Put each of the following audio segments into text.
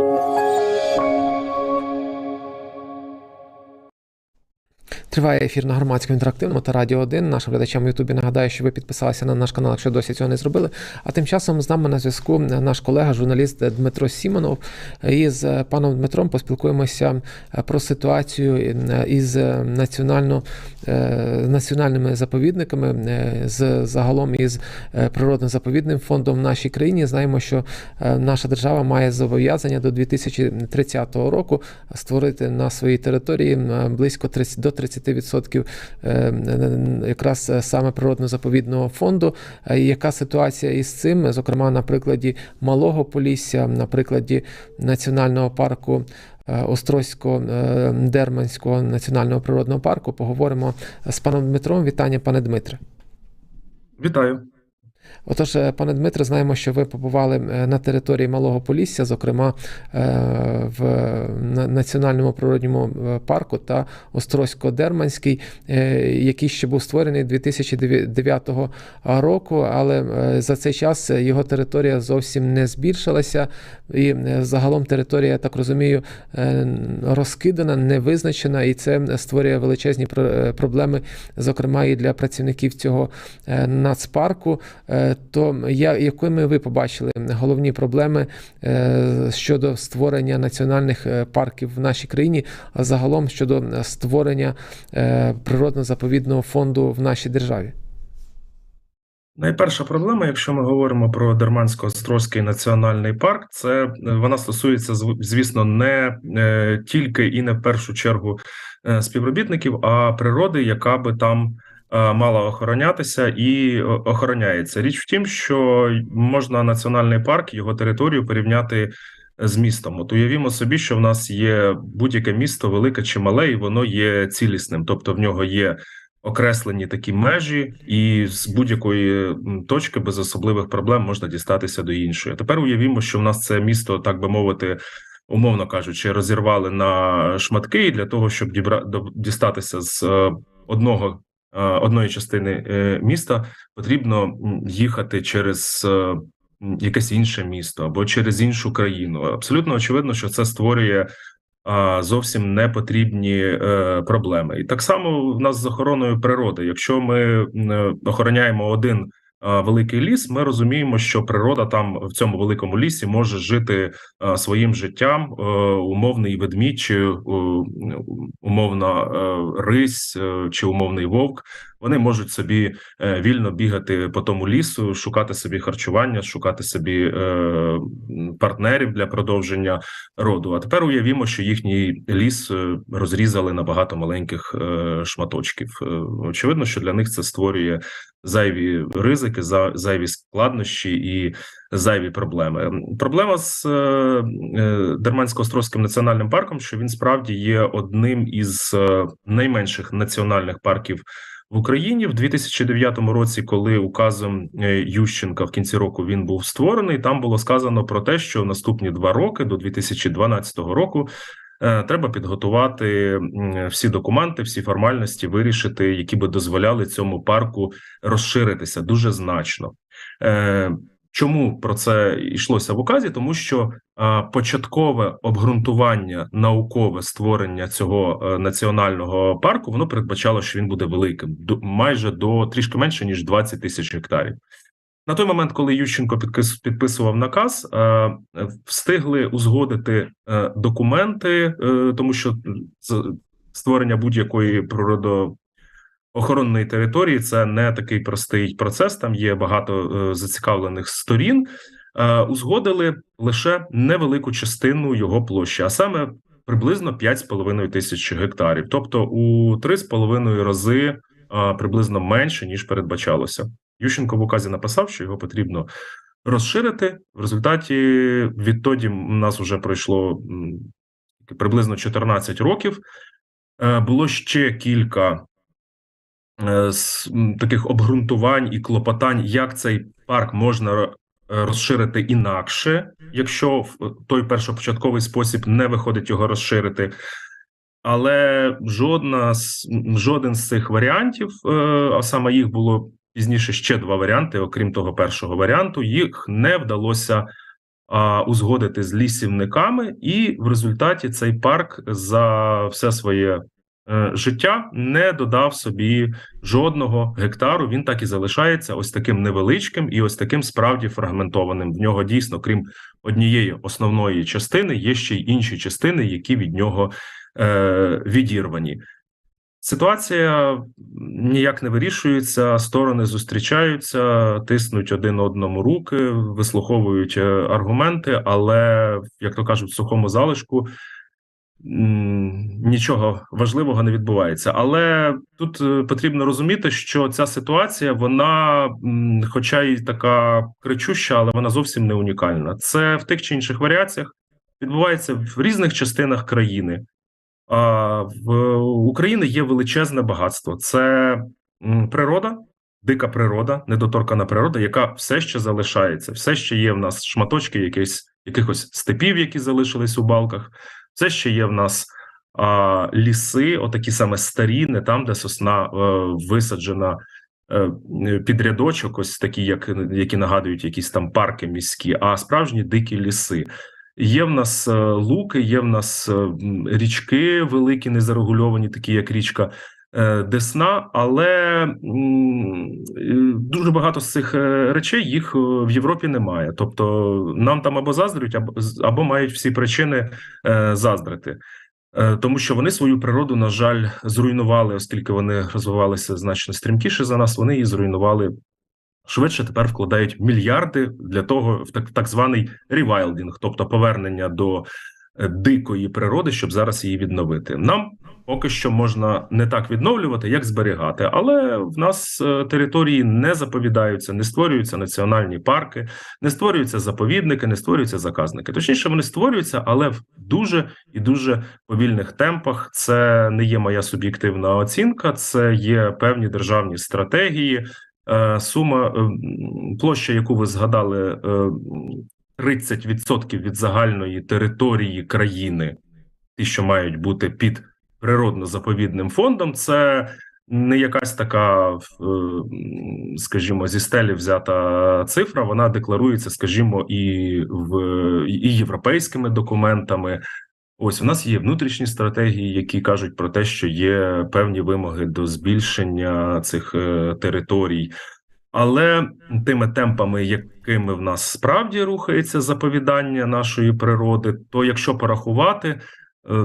Oh. Триває ефір на громадському інтерактивному та радіо 1. Нашим глядачам в Ютубі нагадаю, що ви підписалися на наш канал, якщо досі цього не зробили. А тим часом з нами на зв'язку наш колега, журналіст Дмитро Сімонов. І з паном Дмитром поспілкуємося про ситуацію із національно, національними заповідниками, з загалом із природно-заповідним фондом в нашій країні. Знаємо, що наша держава має зобов'язання до 2030 року створити на своїй території близько 30 до 30 10% е, якраз е, саме природно-заповідного фонду. Е, яка ситуація із цим? Зокрема, на прикладі Малого Полісся, на прикладі національного парку. Острозько Дерманського національного природного парку поговоримо з паном Дмитром. Вітання, пане Дмитре. Вітаю. Отож, е, пане Дмитре, знаємо, що ви побували е, на території Малого Полісся, зокрема е, в Національному природньому парку та Острозько-Дерманський, який ще був створений 2009 року, але за цей час його територія зовсім не збільшилася. І загалом територія, я так розумію, розкидана, невизначена, і це створює величезні проблеми, зокрема і для працівників цього нацпарку. Е, то якими ви побачили головні проблеми е, щодо створення національних е, парків в нашій країні, а загалом щодо створення природно-заповідного фонду в нашій державі? Найперша проблема, якщо ми говоримо про Дермансько-Острозький національний парк, це вона стосується звісно не тільки і не в першу чергу співробітників, а природи, яка би там мала охоронятися і охороняється. Річ в тім, що можна національний парк його територію порівняти з містом. От уявімо собі, що в нас є будь-яке місто, велике чи мале, і воно є цілісним, тобто в нього є. Окреслені такі межі, і з будь-якої точки без особливих проблем можна дістатися до іншої. Тепер уявімо, що в нас це місто, так би мовити, умовно кажучи, розірвали на шматки для того, щоб дістатися з е, одного Е, одної частини е, міста потрібно їхати через е, якесь інше місто або через іншу країну. Абсолютно очевидно, що це створює зовсім непотрібні проблеми. І так само в нас з охороною природи. Якщо ми охороняємо один великий ліс, ми розуміємо, що природа там в цьому великому лісі може жити своїм життям, е, умовний ведмідь, чи умовна е, рись, е, чи умовний вовк. Вони можуть собі вільно бігати по тому лісу, шукати собі харчування, шукати собі партнерів для продовження роду. А тепер уявімо, що їхній ліс розрізали на багато маленьких шматочків. Очевидно, що для них це створює зайві ризики, зайві складнощі і зайві проблеми. Проблема з е, е, Дермансько-Островським національним парком, що він справді є одним із е, найменших національних парків. В Україні в 2009 році, коли указом Ющенка в кінці року він був створений, там було сказано про те, що наступні два роки до 2012 року Е, треба підготувати всі документи, всі формальності, вирішити, які би дозволяли цьому парку розширитися дуже значно. Е, чому про це йшлося в указі? Тому що початкове обґрунтування, наукове створення цього е, національного парку воно передбачало, що він буде великим, майже до трішки менше ніж 20 тисяч гектарів. На той момент, коли Ющенко підписував наказ, е, встигли узгодити е, документи, е, тому що створення будь-якої природоохоронної території це не такий простий процес. Там є багато зацікавлених сторін. Узгодили лише невелику частину його площі, а саме приблизно 5,5 тисяч гектарів, тобто у 3,5 рази приблизно менше ніж передбачалося. Ющенко в указі написав, що його потрібно розширити. В результаті відтоді у нас вже пройшло приблизно 14 років. Е, було ще кілька е, таких обґрунтувань і клопотань, як цей парк можна е, розширити інакше, якщо в той першопочатковий спосіб не виходить його розширити. Але жодна жоден з цих варіантів, а саме їх було пізніше ще два варіанти. Окрім того, першого варіанту, їх не вдалося а, узгодити з лісівниками, і в результаті цей парк за все своє е, життя не додав собі жодного гектару. Він так і залишається ось таким невеличким і ось таким справді фрагментованим. В нього дійсно, крім однієї основної частини, є ще й інші частини, які від нього е, відірвані. Ситуація ніяк не вирішується, сторони зустрічаються, тиснуть один одному руки, вислуховують е, аргументи, але, як то кажуть, в сухому залишку нічого важливого не відбувається. Але тут е, потрібно розуміти, що ця ситуація, вона, хоча й така кричуща, але вона зовсім не унікальна. Це в тих чи інших варіаціях відбувається в різних частинах країни. А в України є величезне багатство. Це природа, дика природа, недоторкана природа, яка все ще залишається. Все ще є в нас шматочки якихось, якихось степів, які залишились у балках. Все ще є в нас а, ліси, отакі саме старі, не там, де сосна а, висаджена а, під рядочок, ось такі, як, які нагадують якісь там парки міські, а справжні дикі ліси. Є в нас е, луки, є в нас е, річки великі, незарегульовані, такі як річка е, Десна, але е, дуже багато з цих е, речей їх е, в Європі немає. Тобто нам там або заздрють, або, або мають всі причини е, заздрити. Е, Тому що вони свою природу, на жаль, зруйнували, оскільки вони розвивалися значно стрімкіше за нас. Вони її зруйнували швидше. Тепер вкладають мільярди для того в так, так званий ревайлдінг, тобто повернення до е, дикої природи, щоб зараз її відновити. Нам поки що можна не так відновлювати, як зберігати, але в нас е, території не заповідаються, не створюються національні парки, не створюються заповідники, не створюються заказники. Точніше, вони створюються, але в дуже і дуже повільних темпах. Це не є моя суб'єктивна оцінка, це є певні державні стратегії. Е, Сума е, площа, яку ви згадали, е, 30% від загальної території країни, ті, що мають бути під природно-заповідним фондом, це не якась така, е, скажімо, зі стелі взята цифра. Вона декларується, скажімо, і в і європейськими документами. Ось у нас є внутрішні стратегії, які кажуть про те, що є певні вимоги до збільшення цих е, територій. Але тими темпами, якими в нас справді рухається заповідання нашої природи, то якщо порахувати, е,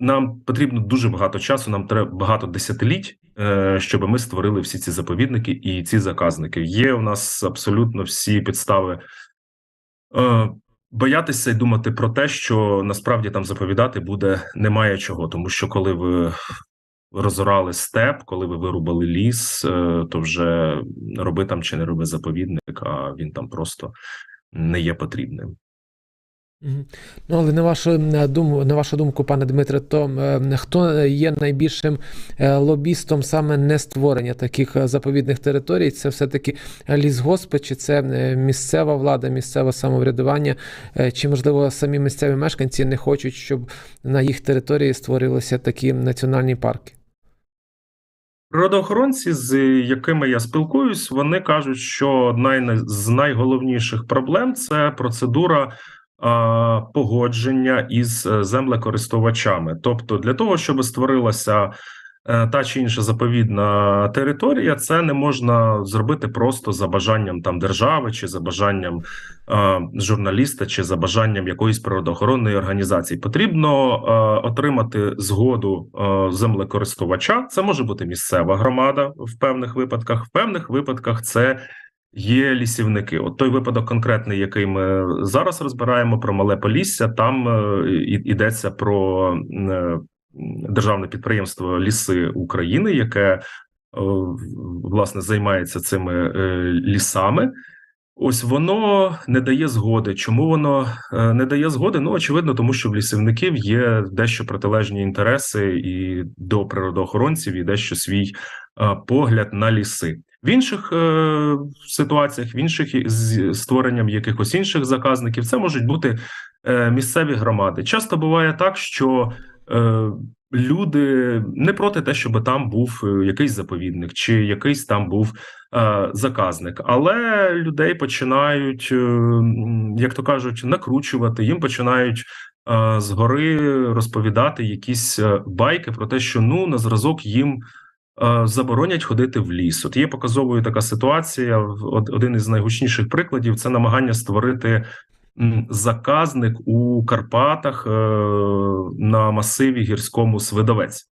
нам потрібно дуже багато часу, нам треба багато десятиліть, е, щоб ми створили всі ці заповідники і ці заказники. Є у нас абсолютно всі підстави е, боятися і думати про те, що насправді там заповідати буде немає чого, тому що коли ви розорали степ, коли ви вирубали ліс, е, то вже роби там чи не роби заповідник, а він там просто не є потрібним. Ну, але на вашу думку, на вашу думку, пане Дмитре, то е, хто є найбільшим е, лобістом саме не створення таких заповідних територій? Це все-таки лісгоспи, чи це місцева влада, місцеве самоврядування, чи можливо самі місцеві мешканці не хочуть, щоб на їх території створилися такі національні парки? Природоохоронці, з якими я спілкуюсь, вони кажуть, що одна з найголовніших проблем це процедура погодження із е, землекористувачами. Тобто, для того, щоб створилася та чи інша заповідна територія, це не можна зробити просто за бажанням там держави, чи за бажанням е, журналіста, чи за бажанням якоїсь природоохоронної організації. Потрібно е, отримати згоду е, землекористувача. Це може бути місцева громада в певних випадках. В певних випадках це є лісівники. От той випадок конкретний, який ми зараз розбираємо про мале Полісся, там е, йдеться про е, державне підприємство Ліси України, яке е, власне займається цими е, лісами. Ось воно не дає згоди. Чому воно е, не дає згоди? Ну очевидно, тому що в лісівників є дещо протилежні інтереси і до природоохоронців, і дещо свій погляд на ліси. В інших е, ситуаціях, в інших з створенням якихось інших заказників, це можуть бути е, місцеві громади. Часто буває так, що люди не проти те, щоб там був е, якийсь заповідник чи якийсь там був е, заказник, але людей починають, е, як то кажуть, накручувати, їм починають. е, Згори розповідати якісь е, байки про те, що ну на зразок їм е, заборонять ходити в ліс. От є показовою така ситуація. Один із найгучніших прикладів це намагання створити заказник у Карпатах е, на масиві гірському Свидовець.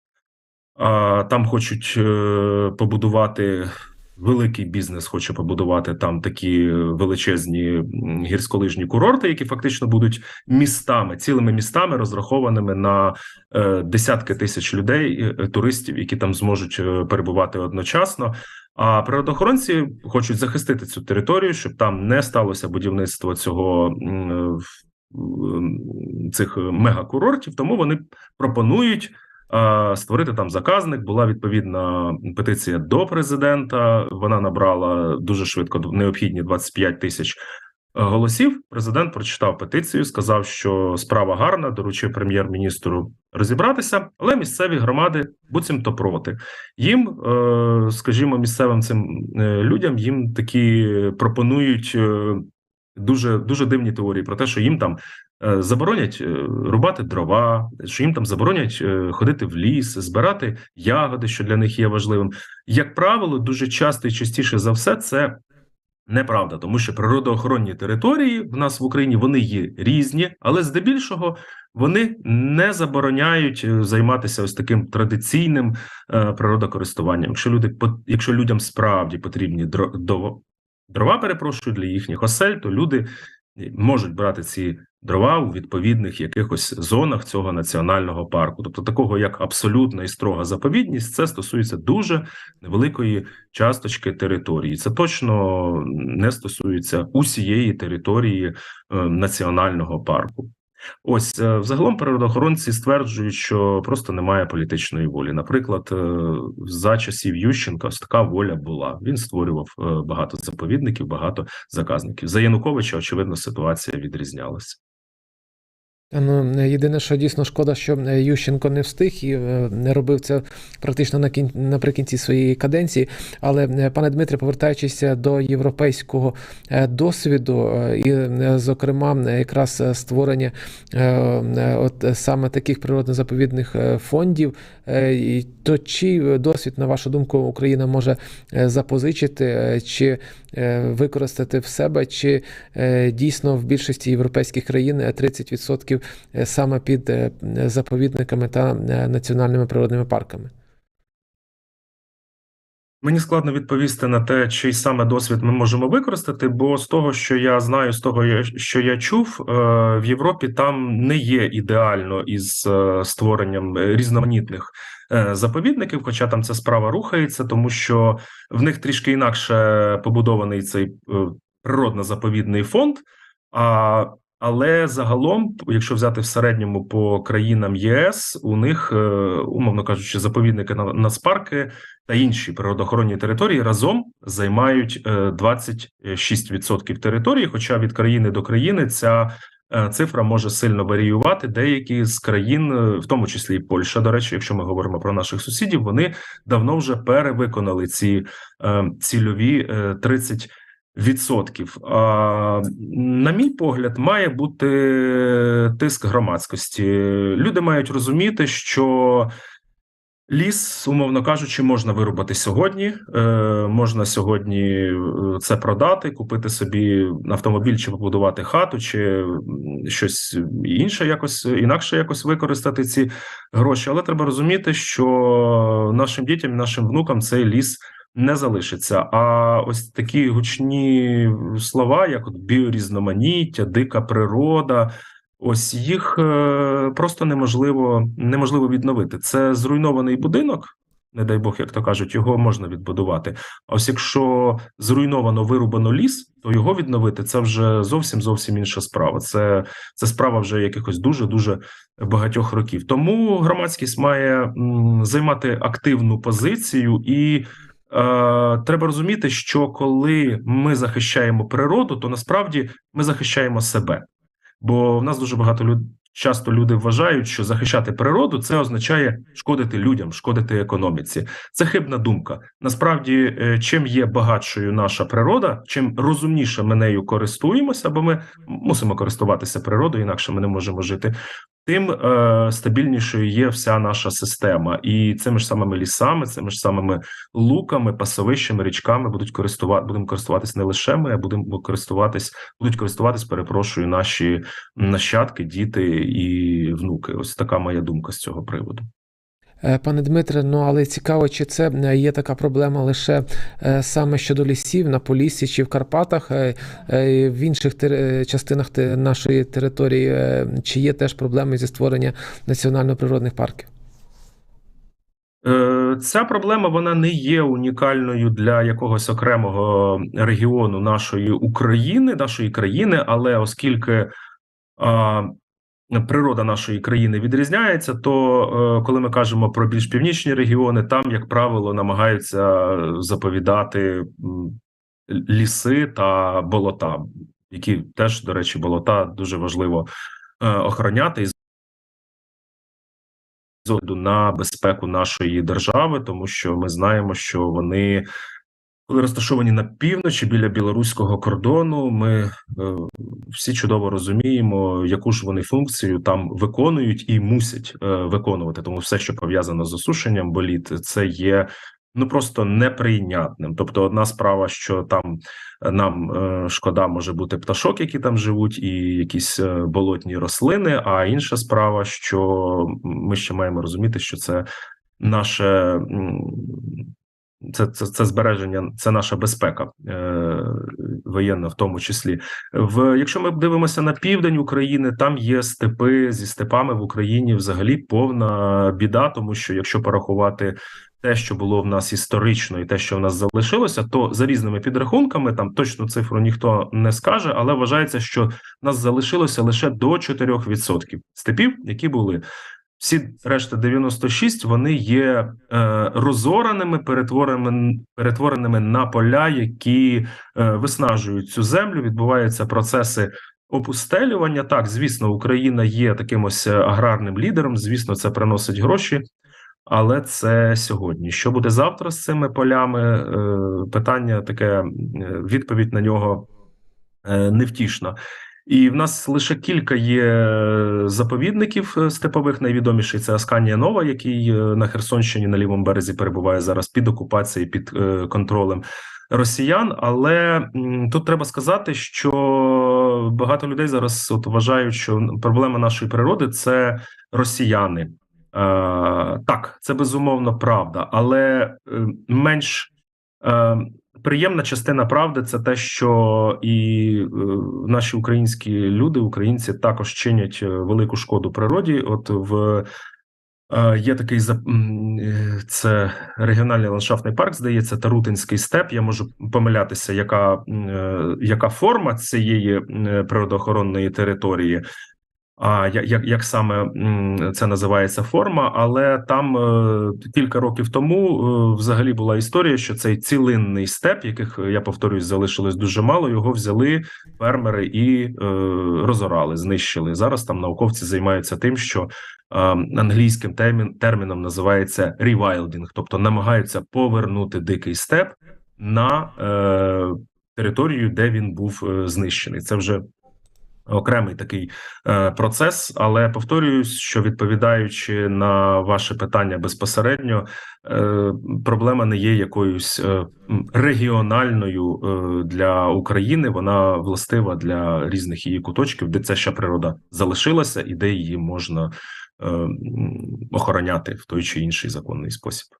Там хочуть е, побудувати великий бізнес, хоче побудувати там такі величезні гірськолижні курорти, які фактично будуть містами, цілими містами, розрахованими на е, десятки тисяч людей, е, туристів, які там зможуть е, перебувати одночасно. А природоохоронці хочуть захистити цю територію, щоб там не сталося будівництво цього цих мегакурортів. Тому вони пропонують створити там заказник. Була відповідна петиція до президента. Вона набрала дуже швидко необхідні 25 тисяч. е, Голосів президент прочитав петицію, сказав, що справа гарна, доручив прем'єр-міністру розібратися, але місцеві громади буцімто проти. Їм, е, скажімо, місцевим цим е, людям їм такі пропонують дуже дуже дивні теорії про те, що їм там заборонять е, рубати дрова, що їм там заборонять е, ходити в ліс, збирати ягоди, що для них є важливим. Як правило, дуже часто і частіше за все це. Неправда, тому що природоохоронні території в нас в Україні вони є різні, але здебільшого вони не забороняють е, займатися ось таким традиційним е, природокористуванням. Якщо люди якщо людям справді потрібні дро- дрова, перепрошую для їхніх осель, то люди можуть брати ці дрова у відповідних якихось зонах цього національного парку. Тобто, такого як абсолютна і строга заповідність, це стосується дуже невеликої часточки території. Це точно не стосується усієї території е, національного парку. Ось е, взагалом природоохоронці стверджують, що просто немає політичної волі. Наприклад, е, за часів Ющенка ось така воля була. Він створював багато заповідників, багато заказників. За Януковича, очевидно, ситуація відрізнялася. Ну, єдине, що дійсно шкода, що е, Ющенко не встиг і е, не робив це практично на кін... наприкінці своєї каденції. Але, е, пане Дмитре, повертаючись до європейського досвіду, і, зокрема, якраз створення от саме таких природно-заповідних фондів, то чий досвід, на вашу думку, Україна може запозичити, чи використати в себе, чи дійсно в більшості європейських країн е, 30% е, саме під е, заповідниками та е, національними природними парками. Мені складно відповісти на те, чий саме досвід ми можемо використати, бо з того, що я знаю, з того, що я чув, в Європі там не є ідеально із створенням різноманітних заповідників, хоча там ця справа рухається, тому що в них трішки інакше побудований цей природно-заповідний фонд. А але загалом, якщо взяти в середньому по країнам єС, у них, е, умовно кажучи, заповідники на нацпарки та інші природоохоронні території разом займають е, 26% території. Хоча від країни до країни ця е, цифра може сильно варіювати. Деякі з країн, е, в тому числі і Польща, до речі, якщо ми говоримо про наших сусідів, вони давно вже перевиконали ці е, цільові е, 30%. Відсотків, а, на мій погляд, має бути тиск громадськості. Люди мають розуміти, що Ліс, умовно кажучи, можна вирубати сьогодні. Е, можна сьогодні е, це продати, купити собі автомобіль, чи побудувати хату, чи щось інше, якось інакше якось використати ці гроші. Але треба розуміти, що нашим дітям, нашим внукам цей ліс не залишиться. А ось такі гучні слова, як от біорізноманіття, дика природа. Ось їх е, просто неможливо неможливо відновити. Це зруйнований будинок, не дай Бог, як то кажуть, його можна відбудувати. А ось якщо зруйновано вирубано ліс, то його відновити це вже зовсім зовсім інша справа. Це, це справа вже якихось дуже дуже багатьох років. Тому громадськість має займати активну позицію і. Е, треба розуміти, що коли ми захищаємо природу, то насправді ми захищаємо себе. Бо в нас дуже багато люд... часто люди вважають, що захищати природу це означає шкодити людям, шкодити економіці. Це хибна думка. Насправді, е, чим є багатшою наша природа, чим розумніше ми нею користуємося, бо ми мусимо користуватися природою, інакше ми не можемо жити. Тим е, стабільнішою є вся наша система, і цими ж самими лісами, цими ж самими луками, пасовищами, річками будуть користувати, будемо користуватись не лише ми, а будемо користуватись, будуть користуватись, перепрошую, наші нащадки, діти і внуки. Ось така моя думка з цього приводу. Е, Пане Дмитре, ну але цікаво, чи це е, є така проблема лише е, саме щодо лісів на Поліссі чи в Карпатах, в інших частинах нашої території, чи є теж проблеми зі створення національно-природних парків? Ця проблема вона не є унікальною для якогось окремого регіону нашої України, нашої країни, але оскільки природа нашої країни відрізняється, то е, коли ми кажемо про більш північні регіони, там, як правило, намагаються заповідати ліси та болота, які теж, до речі, болота дуже важливо е, охороняти і на безпеку нашої держави, тому що ми знаємо, що вони коли розташовані на півночі біля білоруського кордону, ми е, всі чудово розуміємо, яку ж вони функцію там виконують і мусять е, виконувати. Тому все, що пов'язано з осушенням боліт, це є ну просто неприйнятним. Тобто, одна справа, що там е, нам е, шкода може бути пташок, які там живуть, і якісь е, болотні рослини. А інша справа, що ми ще маємо розуміти, що це наше. м, це, це, це збереження, це наша безпека е, воєнна, в тому числі. В якщо ми дивимося на південь України, там є степи зі степами в Україні взагалі повна біда, тому що якщо порахувати те, що було в нас історично, і те, що в нас залишилося, то за різними підрахунками там точну цифру ніхто не скаже, але вважається, що нас залишилося лише до 4% степів, які були. Всі решта 96, вони є е, розораними, перетвореними, перетвореними на поля, які е, виснажують цю землю. Відбуваються процеси опустелювання. Так, звісно, Україна є таким ось е, аграрним лідером. Звісно, це приносить гроші. Але це сьогодні. Що буде завтра з цими полями? Е, питання таке, е, відповідь на нього невтішна. І в нас лише кілька є заповідників е, степових. Найвідоміший це Асканія Нова, який е, на Херсонщині на лівому березі перебуває зараз під окупацією, під е, контролем росіян. Але тут треба сказати, що багато людей зараз от вважають, що проблема нашої природи це росіяни. Е, так, це безумовно правда, але е, менш е, приємна частина правди це те, що і е, наші українські люди, українці, також чинять е, велику шкоду природі. От в е, є такий це регіональний ландшафтний парк, здається, Тарутинський степ. Я можу помилятися, яка, яка форма цієї природоохоронної території. А як, як, саме це називається форма, але там е, кілька років тому е, взагалі була історія, що цей цілинний степ, яких я повторюсь, залишилось дуже мало. Його взяли фермери і е, розорали, знищили. Зараз там науковці займаються тим, що е, англійським термін, терміном називається ревайлдінг, тобто намагаються повернути дикий степ на е, територію, де він був е, знищений. Це вже окремий такий е, процес, але повторююсь, що відповідаючи на ваше питання безпосередньо, е, проблема не є якоюсь е, регіональною для України. Вона властива для різних її куточків, де ця ще природа залишилася, і де її можна охороняти в той чи інший законний спосіб.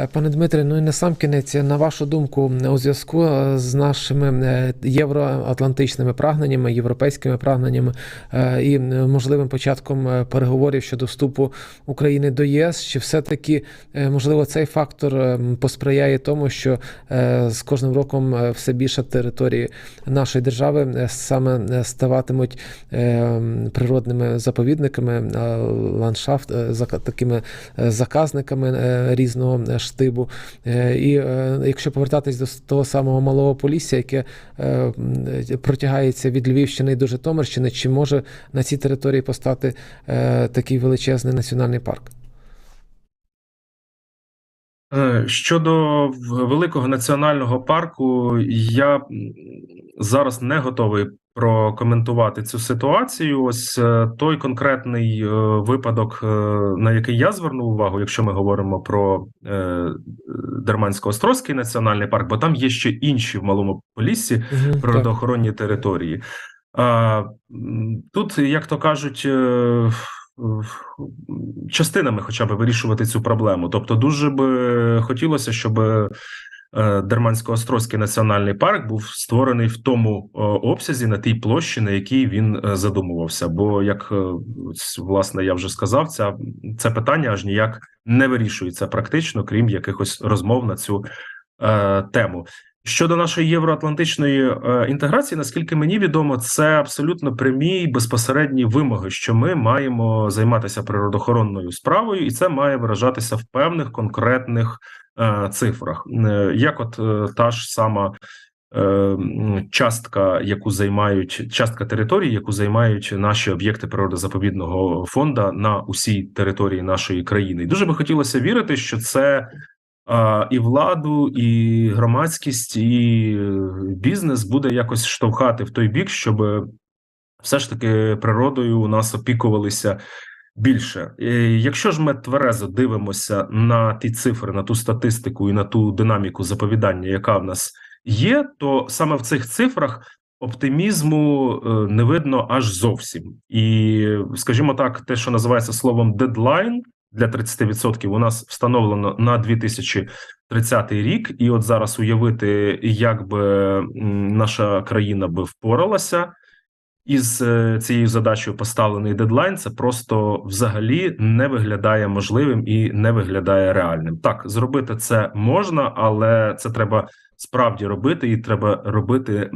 Е, Пане Дмитре, ну і на сам кінець, на вашу думку, у зв'язку е, з нашими е, євроатлантичними прагненнями, європейськими прагненнями і можливим початком переговорів щодо вступу України до ЄС, чи все-таки можливо цей фактор посприяє тому, що з кожним роком все більше території нашої держави саме ставатимуть природними заповідниками, ландшафт, такими заказниками різного штибу. Е, І е, якщо повертатись до того самого малого Полісся, яке е, протягається від Львівщини до Житомирщини, чи може на цій території постати такий величезний національний парк? Е, Щодо великого національного парку, я зараз не готовий прокоментувати цю ситуацію. Ось е, той конкретний е, випадок, на який я звернув увагу, якщо ми говоримо про Дермансько-Острозький національний парк, бо там є ще інші в Малому Поліссі так. природоохоронні території. Тут, як то кажуть, частинами хоча б вирішувати цю проблему. Тобто, дуже би хотілося, щоб е, Дермансько-Острозький національний парк був створений в тому е, обсязі на тій площі, на якій він е, задумувався. Бо, як власне я вже сказав, ця це питання аж ніяк не вирішується практично, крім якихось розмов на цю е, тему. Щодо нашої євроатлантичної е, інтеграції, наскільки мені відомо, це абсолютно прямі й безпосередні вимоги, що ми маємо займатися природоохоронною справою, і це має виражатися в певних конкретних е, цифрах. Е, Як, от та ж сама частка, яку займають частка території, яку займають наші об'єкти природозаповідного фонду на усій території нашої країни, і дуже би хотілося вірити, що це і владу, і громадськість, і е, бізнес буде якось штовхати в той бік, щоб все ж таки природою у нас опікувалися більше. Якщо ж ми тверезо дивимося на ті цифри, на ту статистику і на ту динаміку заповідання, яка в нас є, то саме в цих цифрах оптимізму е, не видно аж зовсім. І, скажімо так, те, що називається словом дедлайн для 30% у нас встановлено на 2030 рік, і от зараз уявити, як би наша країна би впоралася із е, цією задачею поставлений дедлайн, це просто взагалі не виглядає можливим і не виглядає реальним. Так, зробити це можна, але це треба справді робити, і треба робити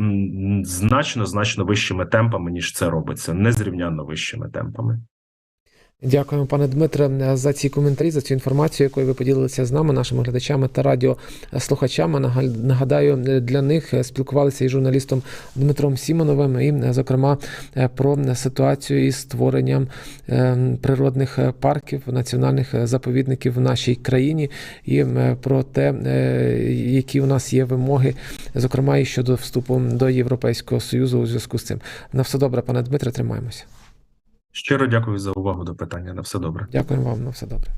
значно значно вищими темпами, ніж це робиться, незрівнянно вищими темпами. Дякуємо, пане Дмитре, за ці коментарі, за цю інформацію, якою ви поділилися з нами, нашими глядачами та радіослухачами. Нагадаю, для них спілкувалися із журналістом Дмитром Сімоновим, і, зокрема, про ситуацію із створенням е, природних парків, національних заповідників в нашій країні, і е, про те, е, які у нас є вимоги, зокрема і щодо вступу до Європейського Союзу у зв'язку з цим. На все добре, пане Дмитре, тримаємося. Щиро дякую за увагу до питання. На все добре. Дякую вам на все добре.